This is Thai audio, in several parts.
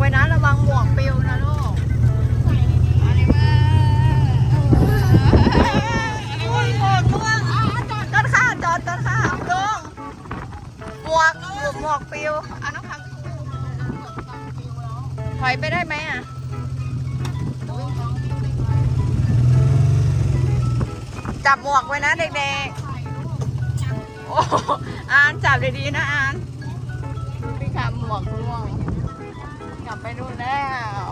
ไว้นะระวังหมวกปลิวนะลูกอะไรมาโอ้ยหมวกล่วงอะจอดจอดค่ะจอดจอดค่ะลุงหมวกหมวกปลิวอะน้องพังถอยไปได้ไหมอะจับหมวกไว้นะเด็กๆโอ้อานจับดีๆนะอานพี่ขาหมวกร่วง ไปดูนแล้ว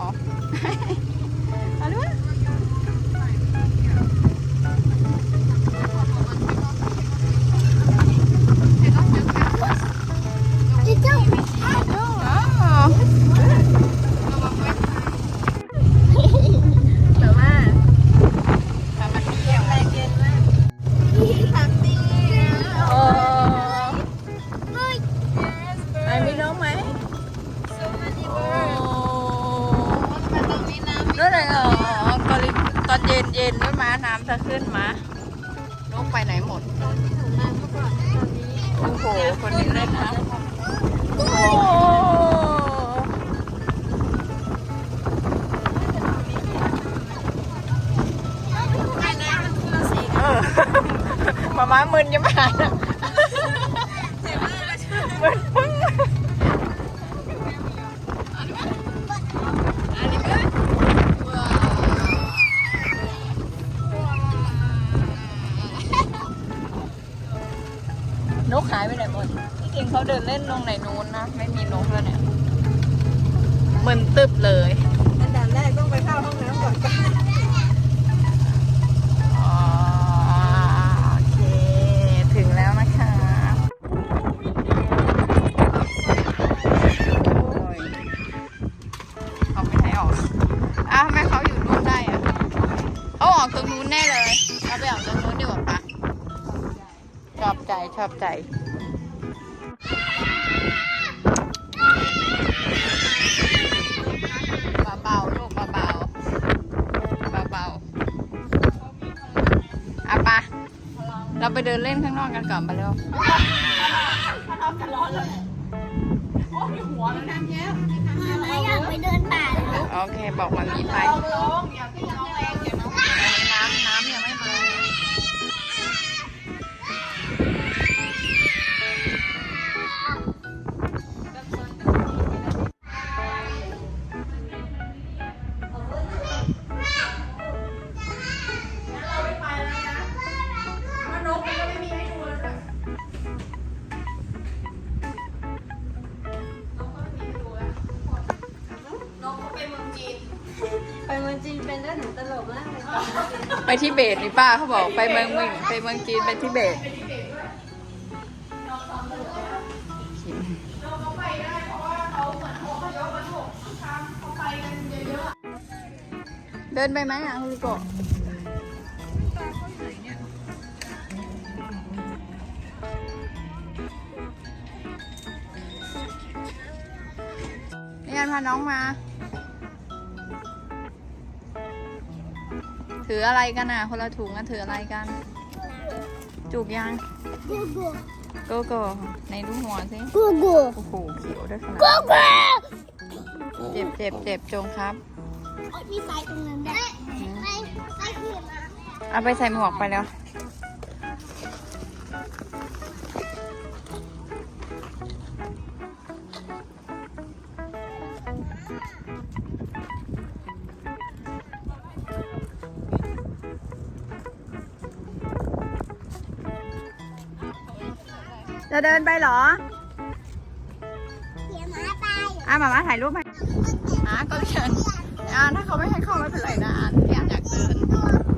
ขึ้นมา ชอบใจเบาๆลูกเบาๆเบาๆอะปะเราไปเดินเล่นข้างนอกกันก่อนไปเร็วอยากไปเดินป่าแล้วโอเค บอกมันมีไป ไปที่เบตนี่ป้าเขาบอกไปเมืองมืองไปเมืองจีนไปที่เบตเดินไปไหมอะคุณลูกโกะนี่กันพาน้องมา ออะไรกันอะ คนละถุงกันถืออะไรกัน จุกยังกูกูโกโก้ในลูกหัวสิกูกูโอ้โหเขียวด้วยขนาดกูกูเจ็บเจ็บเจ็บจงครับมีสายตรงนั้นด้วยไปไปขี่มาเอาไปใส่หมวกไปแล้ว จะเดินไปเหรอเขี่ยม้าไปอะมามาถ่ายรูปให้อะก็เชิญอะถ้าเขาไม่ให้เข้าไม่เป็นไรนะอะพี่อะอยากเดิน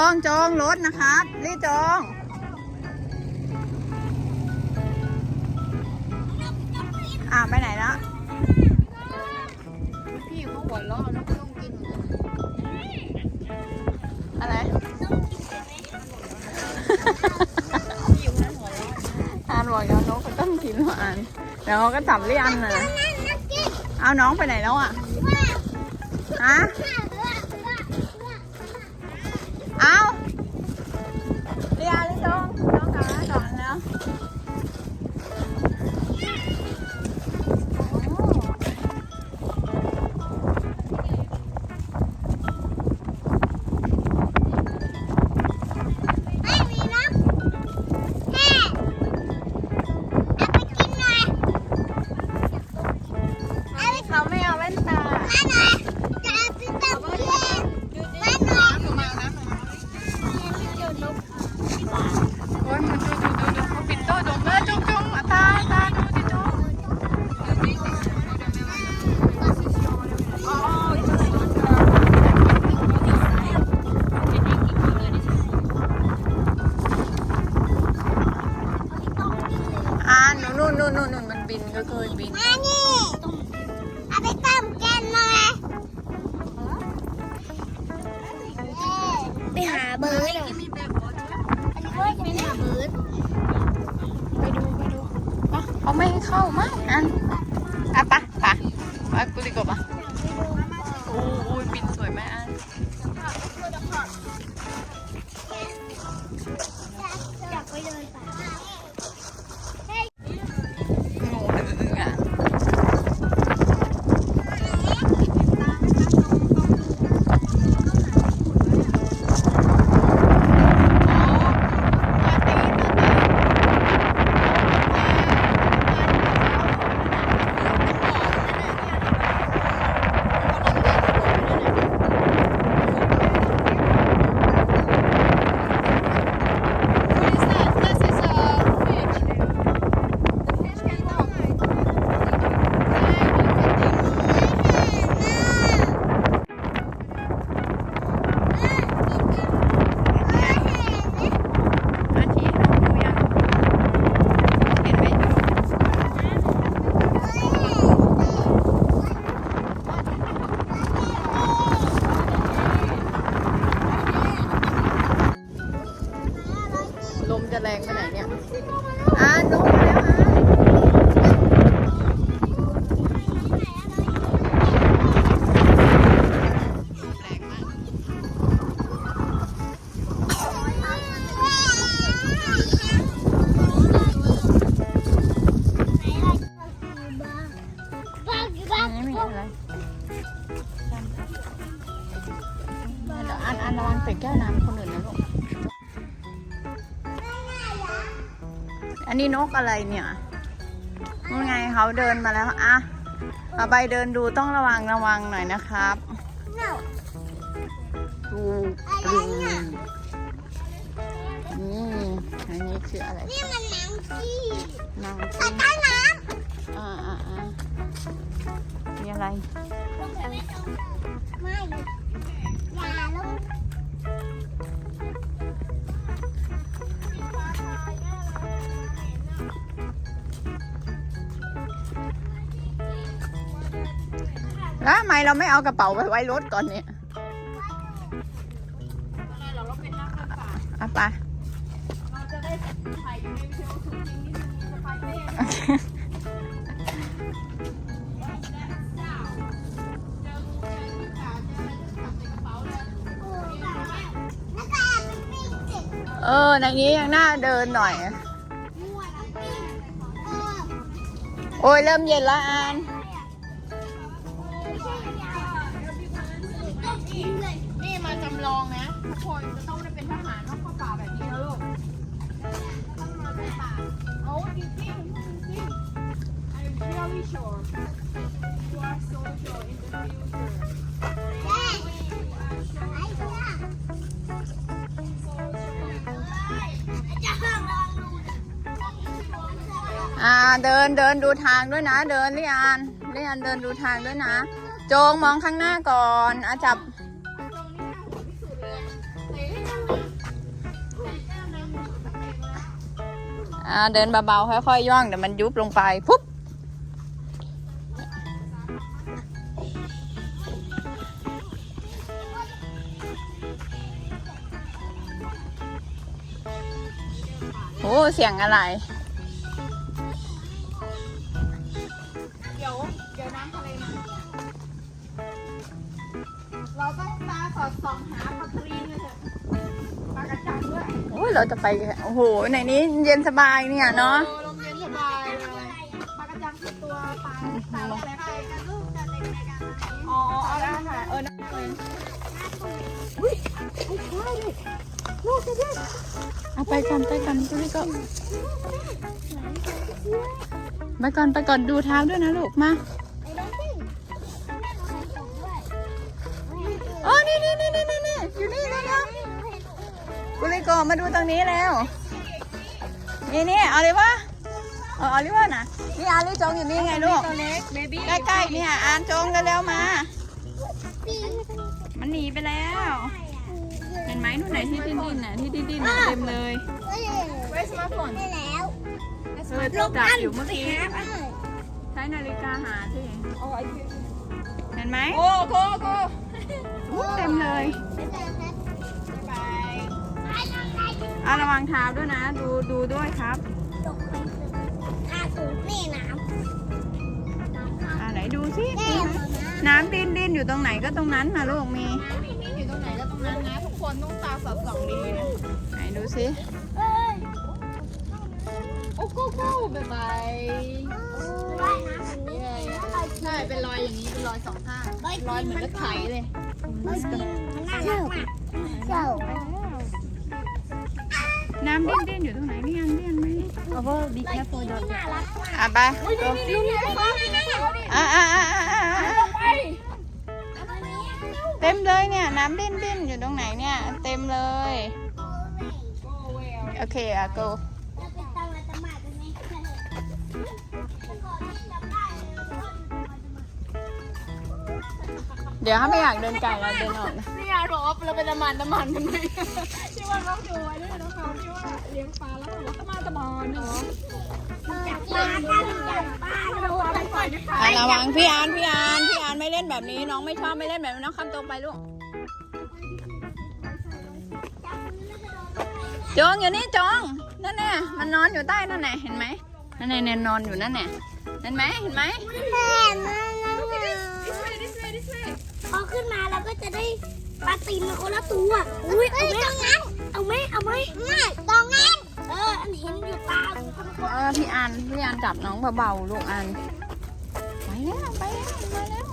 องจองรถนะครับรีบจอง อ่าไปไหนแล้วพี่เขาหัวเราะแล้วก็ต้องกิน อะไรอ่านบอกแล้วน้องก็ต้องกินหวานเดี๋ยวเขาก็จับเรียนนะเอาน้องไปไหนแล้วอะ นู่นมันบินก็เคยบินไปหาเบิร์ดอันนี้ก็จะเป็นหาเบิร์ดไปดูไปดูปะเขาไม่ให้เข้ามั้งอันอะปะปะปะกุลิโกะป กอะไรเนี่ยนู่นไงเขาเดินมาแล้วอะเอาไปเดินดูต้องระวังระวังหน่อยนะครับดูดูนี่อันนี้คืออะไร นี่มันน้ำจี้นางใต้จีใต้น้อ่าอ่าอ่ามีอะไรำไม่อย่าลง แล้วทำไมเราไม่เอากระเป๋าไปไว้รถก่อนเนี่ยเอาไปเออในนี้ยังน่าเดินหน่อย โอ้ยเริ่มเย็นล้วอัน ทุกคนจะต้องได้เป็นทหารต้องเข้าป่าแบบนี้นะลูกต้องมาในป่าโอ้จริงจริงจริง I'm very sure you are soldier in the future อ่าเดินเดินดูทางด้วยนะ เดินเรียนเรียนเดินดูทางด้วยนะ โจงมองข้างหน้าก่อนอาจับ อ่าเดินเบาๆค่อยๆย่องเดี๋ยวมันยุบลงไปปุ๊บโอ้เสียงอะไร เดี๋ยวเดี๋ยวน้ำทะเลมาเราต้องตาสอดส่องหาปล โอ้ยเราจะไปโอ้โหในนี้เย็นสบายเนี่ยเนาะลมเย็นสบายเลยปลากระจังคือตัวปลาใส่อะไรไปอ๋อเอาได้ค่ะเออนั่นเลยเอาไปก่อนไปก่อนไปก่อนไปก่อนไปก่อนดูเท้าด้วยนะลูกมา กุลิโกะมาดูตรงนี้แล้ว นี่นี่เอาเลยปะเออเอาเลยปะนะนี่อาลิจงอยู่นี่ไงลูกตัวเล็กเบบี้ใกล้ๆเนี่ยอานจงกันแล้วมาปีมันหนีไปแล้ว เห็นไหมนู่นไหนที่ดิ้นดิ้นน่ะที่ดิ้นดิ้นน่ะเต็มเลยเฮ้ยเวสมาฝนได้แล้วเออจับอยู่เมื่อกี้ใช้นาฬิกาหาสิอ๋อไอ้ที่เห็นไหมโอ้โกโกอู้เต็มเลย อาระวังเท้าด้วยนะ ดูดูด้วยครับตกไปอาสูงนี่น้ำอ่าไหนดูสิแก้วนะน้ำดิ้นดิ้นอยู่ตรงไหนก็ตรงนั้นนะลูกมีน้ำนิ่งๆอยู่ตรงไหนก็ตรงนั้นนะทุกคนต้องตาสอดส่องดีๆนะไหนดูสิเอ้ยโอ้โกโก้บายบายว่ายน้ำอย่างนี้เย้ใช่เป็นรอยอย่างนี้เป็นรอยสองข้างเฮ้ยรอยเหมือนรถไถเลยมันน่ารักมากเจ้า น้ำดิ้นดิ้นอยู่ตรงไหนนี่อันดิ้นไหมโอ้โหดีแค่ตัวมันน่ารักมากอะไปดูนี่นี่นี่อะอะอะอะอะอะไปอันนี้เต็มเลยเนี่ยน้ำดิ้นดิ้นอยู่ตรงไหนเนี่ยเต็มเลยโอ้เวลโอเคอะ go เราไปตามมาตามมาตรงนี้ก่อนที่จะได้เดี๋ยวถ้าไม่อยากเดินไกลเราเดินออกนะ อกว่าเราเป็นน้ำมันน้ำมันกันไหมที่ว่าเราดูไว้ด้วยน้องเขาที่ว่าเลี้ยงปลาแล้วบอกว่าน้ำมันตะมอนเนาะจับปลากันจับปลาอะไรปล่อยนะคะระวังพี่อานพี่อานพี่อานไม่เล่นแบบนี้ น้องไม่ชอบไม่เล่นแบบนี้น้องคำตรงไปลูกจงอยู่นี่จงนั่นแน่มันนอนอยู่ใต้นั่นแน่เห็นไหมนั่นแน่เนี่ยนอนอยู่นั่นแน่เห็นไหมเห็นไหมแม่มาพอขึ้นมาเราก็จะได้ ปลาตีนมาคนละตัว อุ้ยเอาไหมตรงนั้นเอาไหมเอาไหมไม่ตรงนั้นเอออันเห็นอยู่ตาเออพี่อานพี่อานจับน้องเบาๆลูกอานไปแล้วไปแล้วมาแล้ว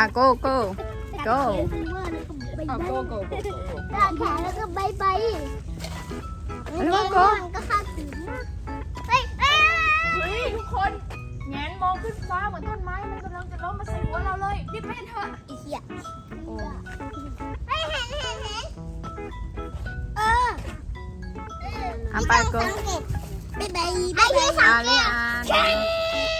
อะ go go go เอาโกโก้ด้านขาแล้วก็ใบใบแล้วก็มันก็ข้ามถึงไปไปเฮ้ยทุกคนแงนมองขึ้นฟ้าเหมือนต้นไม้มันกำลังจะล้มมาใส่หัวเราเลยรีบไปเถอะอีเหี้ยเฮ้ยเห็นเห็นเห็นเอออะไป go ไปไปไปไปสาอ่ามพี่อานไปไปไปไป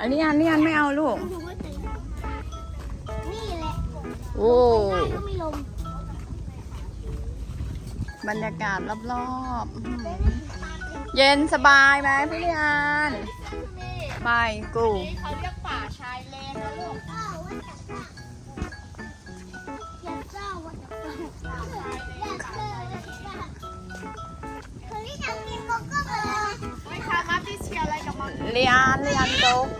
อันนี้อันนี้อันไม่เอาลูก ดูว่าตื่นนี่แหละโอ้ได้ก็ไม่ลงบรรยากาศรอบๆอื้อหือเย็นสบายไหมพี่ลิอานไปกู นี่เขาเรียกป่าชายเลนนะลูกอ้าว่าจะว่าอยากเจ้าว่าจะว่าอยาเจอว่าจะว่าคนที่ทำกินโกโก้มาเลยไม่ค่ะมาที่เชียร์อะไรกับมันลิอานลิอานโตมังกี้มังกี้โคดิเชียร์ค่ะแอบกักเหมือนมีคาปิล่าเล่นโกโก้หมดแล้วก็ถือไว้ก่อนลูกเพราะว่ามันมีที่สามสามเที่ยวมีงูตั้งเยอะเนี่ย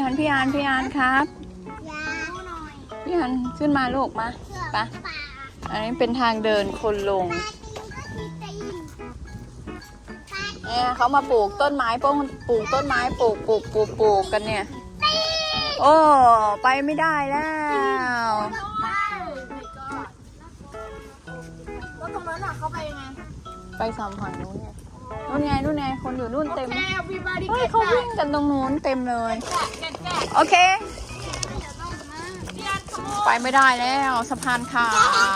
พี่ฮันพี่อันพี่อันครับยาหน่อยพี่ฮันขึ้นมาลูกมาเสือไปป่าอันนี้เป็นทางเดินคนลงปลาตีนก็มีตีนปลาเนี่ยเขามาปลูกต้นไม้ปลูกปลูกต้นไม้ปลูกปลูกปลูกปลูกกันเนี่ย โอ้ไปไม่ได้แล้วแล้วตรงนั้นอะเขาไปยังไงไปสามฝั่งนู้นไง นู่นไงนู่นไงคนอยู่นู่นเต็มแค่วีบาร์ดี้เฮ้ยเก็ตเขาวิ่งกันตรงนู้นเต็มเลยเก็ตแกะโอเคพี่อันขโมยไปไม่ได้แล้วสะพานขา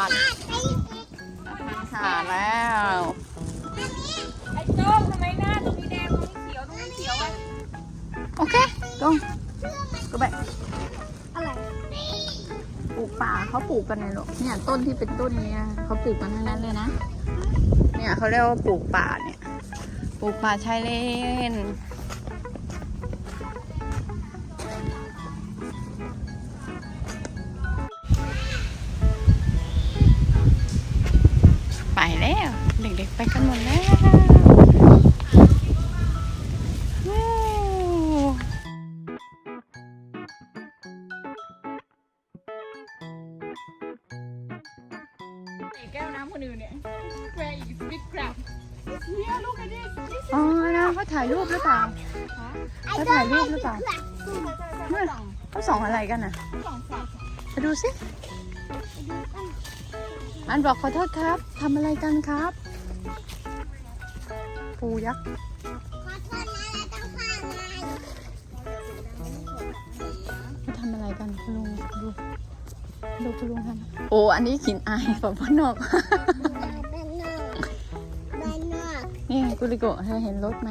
ดตีนอีกสะพานขาดแล้ว ไอ้โจ้ทำไมหน้าตรงนี้แดงตรงนี้เขียวตรงนี้เขียวอะโอเคลงก็ไปอะไรปลูกป่าเขาปลูกกันในหรอกเนี่ยต้นที่เป็นต้นเนี้ยเขาปลูกกันทั้งนั้นเลยนะ เนี่ยเขาเรียกว่าปลูกป่าเนี่ยป ลูกป่าชายเลนไปแล้ว เด็กๆไปกันหมดแล้วแก้วน้ำคนอื่นเนี่ย Where is big crab เนี่ยลูก อ๋อนะเขาถ่ายรูปหรือเปล่าเขาถ่ายรูปหรือเปล่าใช่ใช่อเขาส่องอะไรกันอะสองฝั่งไปดูสิ อันบอกขอโทษครับ ทำอะไรกันครับ ปูยักษ์ ขอโทษนะเราต้องผ่าไงเขาทำอะไรกันคุณลุงดู ดูคุณลุงทำโอ้ อันนี้กลินอายของพ่อนอก นี่ไงกุลิโกะเธอเห็นรถไหม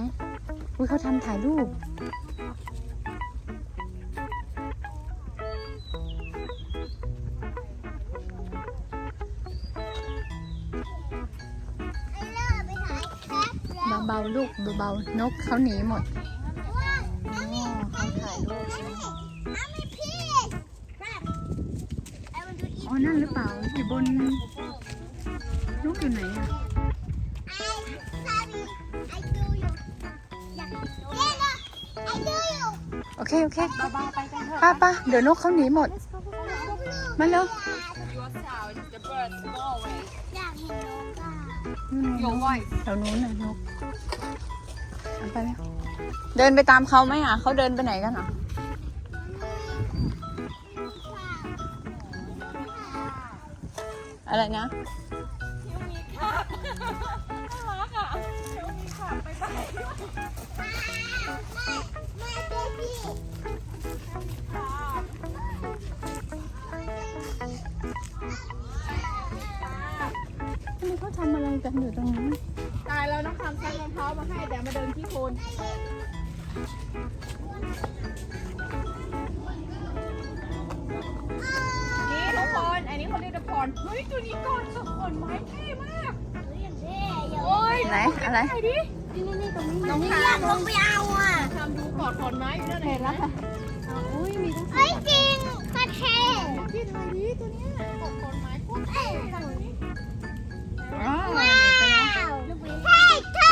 อุ้ยเขาทำถ่ายรูปไอ้เลิกไปถ่ายแคปแล้วเบาๆลูกเบาๆนกเขาหนีหมดว่าอ๋อเขาถ่ายรูปอามีพี่ครับ I want to eat อ๋อนั่นหรือเปล่าอยู่บนนกอยู่ไหนอะ เคโอเคเบาๆไปกันเถอะป้าป้าเดี๋ยวนกเขาหนีหมด มาเร็ว Your sound is the birds always อยากเห็นนกอะ Your voice แถวนู้นน่ะนกเอาไปแล้วเดินไปตามเขาไหมอะเขาเดินไปไหนกันอะอะไรนะายแล้วน้องคำใช้รองเท้ามาให้แต่มาเดินที่โคลนนี่ทุกคน อันนี้เขาเรียกตะพรเฮ้ยตัวนี้ก่อนสะขอนไม้เท่มากอย่างเท่อย่าโอ้ยไหนอะไรไปดินี่นี่ตรงนี้น้องนี่คอยากลงไปเอาอะำทำดูกอดขอนไม้อยู่นั่นเห็นแล้วค่ะอุ้ยมีทั้งเฮ้ยจริงโคตรเท่ที่ไทยดิตัวเนี้ยกอดขอนไม้โคตรเท่เลยอ๋อว้าหนีไปแล้วว Hey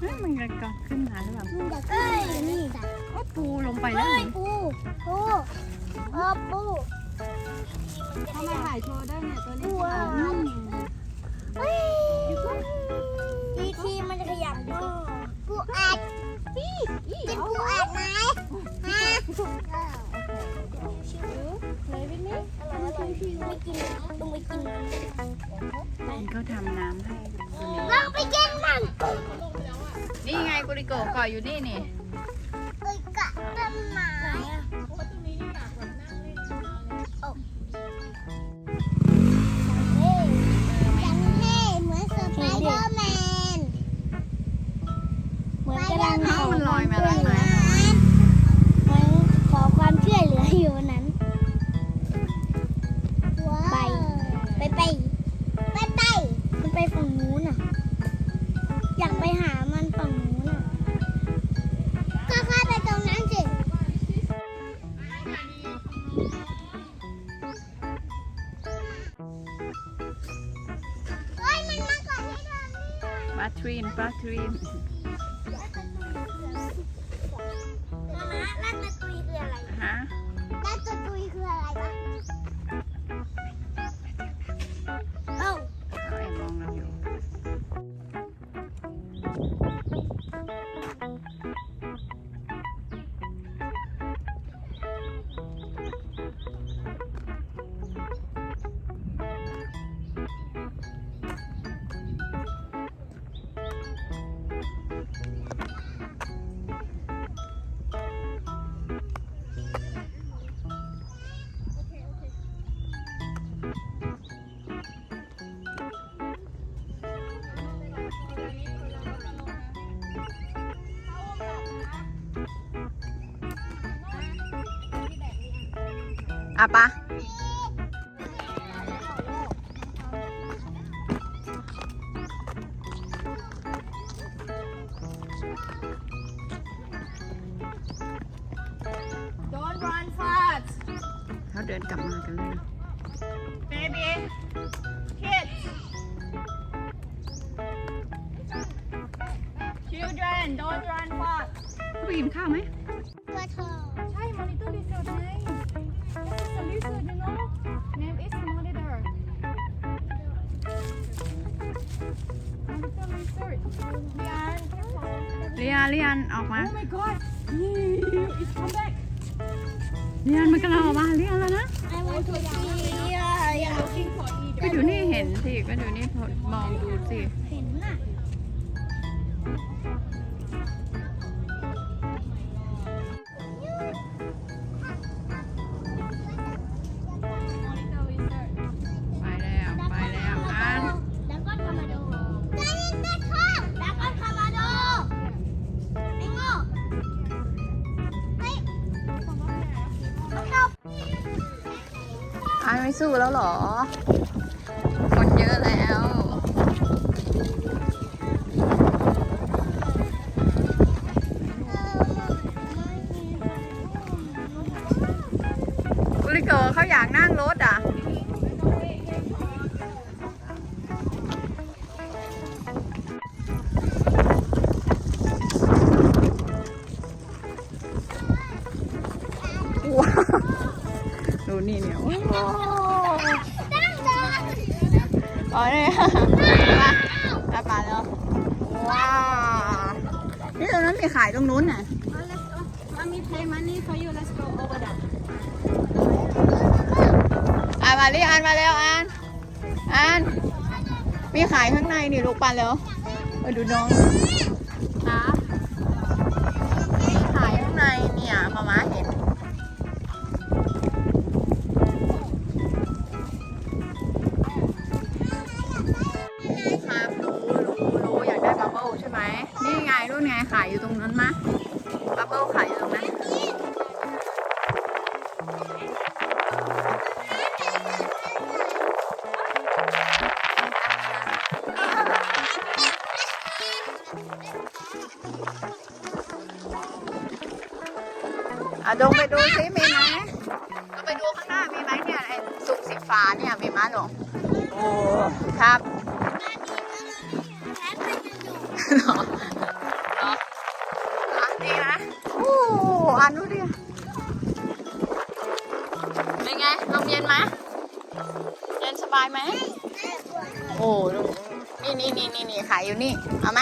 เฮ้ยมันกระกอบขึ้นมาหรือเปล่าเอ้ยนี่ก็ปูลงไปแล้วเอ้ยนี่ปูปูเออปูทำไมถ่ายโชว์ได้เนี่ยตัวนี้ปูอะเฮ้ยทีทีมันจะขยับด้วยปูอัดกินปูอัดไหมฮะเลยวินนี่ไม่กินไม่กินต้องไปกินนี่เขาทำน้ำให้ ริโกะเกาะอยู่นี่นี่ อะปะโดนรันฟาดเขาเดินกลับมากันเลยนะ baby kids children don't run fast ไปกินข้าวไหมาเรียนออกมา Oh my เรียนมันกำลังออกมาเรียนแล้วนะ I ก็ดูนี่เห็นสิก็ดูนี่มองดูสิ สู้แล้วหรอ มารีอันมาแล้วอันอันมีขายข้างในนี่ลูกปันแล้วเอดูน้อง นี่นี่ขายอยู่นี่ เอาไหม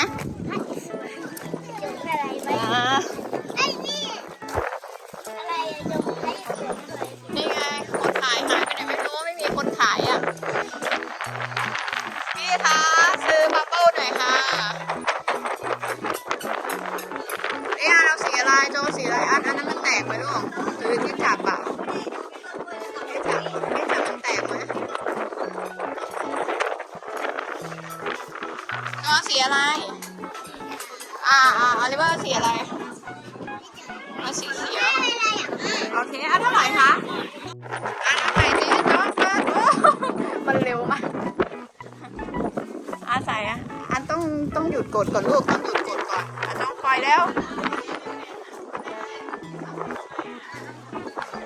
ต้องหยุดกดก่อนลูกต้องหยุดกดก่อนอันน้องปล่อยแล้ว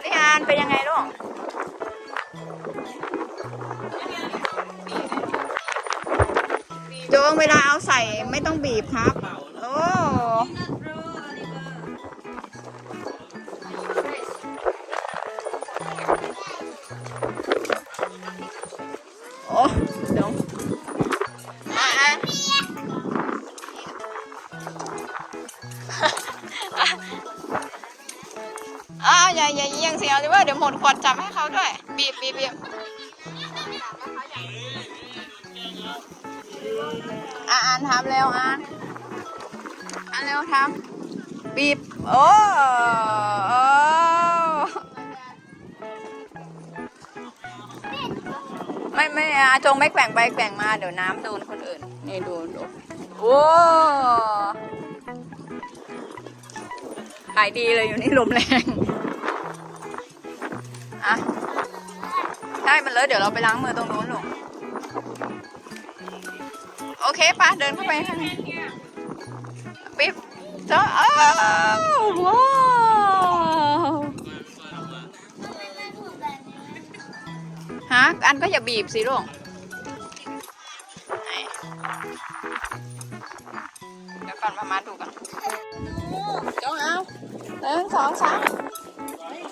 นี่อันเป็นยังไงลูกโจงเวลาเอาใส่ไม่ต้องบีบครับ บีบโอ้โอ้ไม่ไม่อาจงไม่แกว่งไปแกว่งมาเดี๋ยวน้ำโดนคนอื่น นี่ดูดูโอ้ขายดีเลยอยู่นี่ลมแรงอะใช่มันเลอะเดี๋ยวเราไปล้างมือตรงนู้นลูกโอเคปะเดินเข้าไปข้างใน จ้าอ้าวว้าวฮะอันก็อย่าบีบสิลูกเดี๋ยวก่อนประมาณดูก่อนจงเอาหนึ่งสองสาม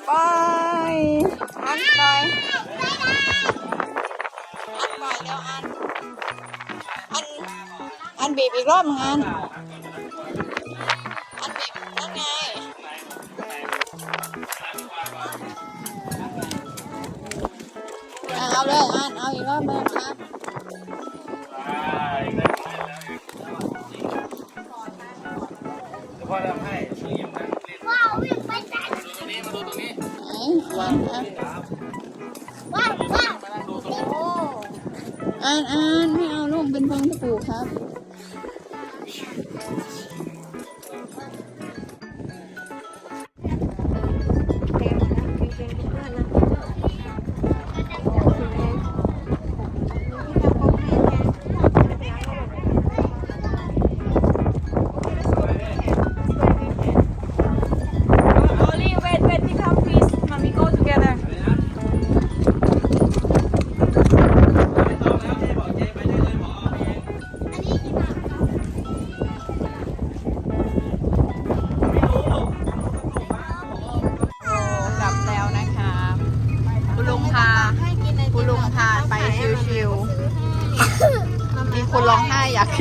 ไปอันไปอันไปเดี๋ยวอัน อัน อันบีบอีกรอบหนึงอัน เอาเลยอ่านเอาอีกรอบหนึงครับ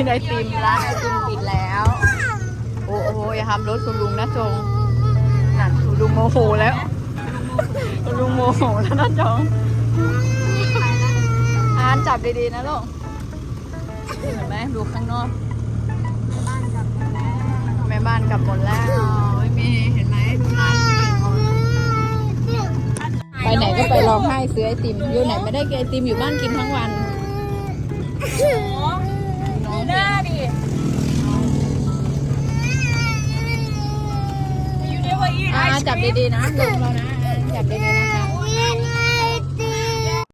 กินไอติมร้านไอติมปิดแล้ว โอ้โหอย่าทำรถคุณลุงนะจงนั่นคุณลุงโมโหแล้วคุณลุงโมโหแล้วนะจงอานจับดีๆนะลูกเห็นไหมดูข้างนอกแม่บ้านกลับหมดแล้วไม่มีเห็นไหมดูร้านไปไหนก็ไปร้องไห้ซื้อไอติมอยู่ไหนไม่ได้กินไอติมอยู่บ้านกินทั้งวัน จับดีๆนะลงแล้วนะ จับดีๆนะคะ